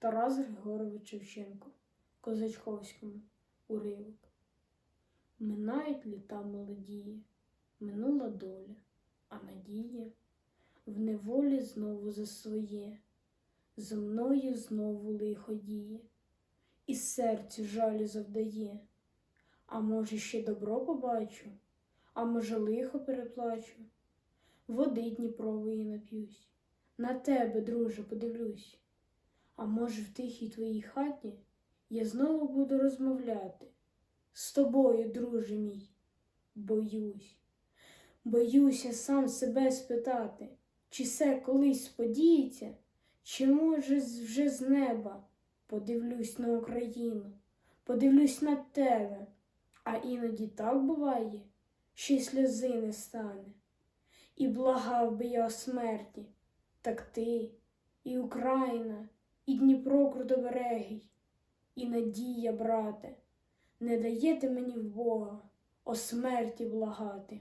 Тарас Григорович Шевченко, Козачковському, уривок. Минають літа молодії, минула доля, а надія в неволі знову за своє, зо мною знову лихо діє, і серцю жалю завдає. А може, ще добро побачу, а може, лихо переплачу. Води Дніпрової нап'юсь, на тебе, друже, подивлюсь. А може, в тихій твоїй хаті я знову буду розмовляти з тобою, друже мій. Боюсь, боюся сам себе спитати, чи все колись подіється, чи може вже з неба подивлюсь на Україну, подивлюсь на тебе, а іноді так буває, що й сльози не стане. І благав би я о смерті, так ти, і Україна, і Дніпро крутоберегий, і надія, брате, не даєте мені в Бога о смерті благати.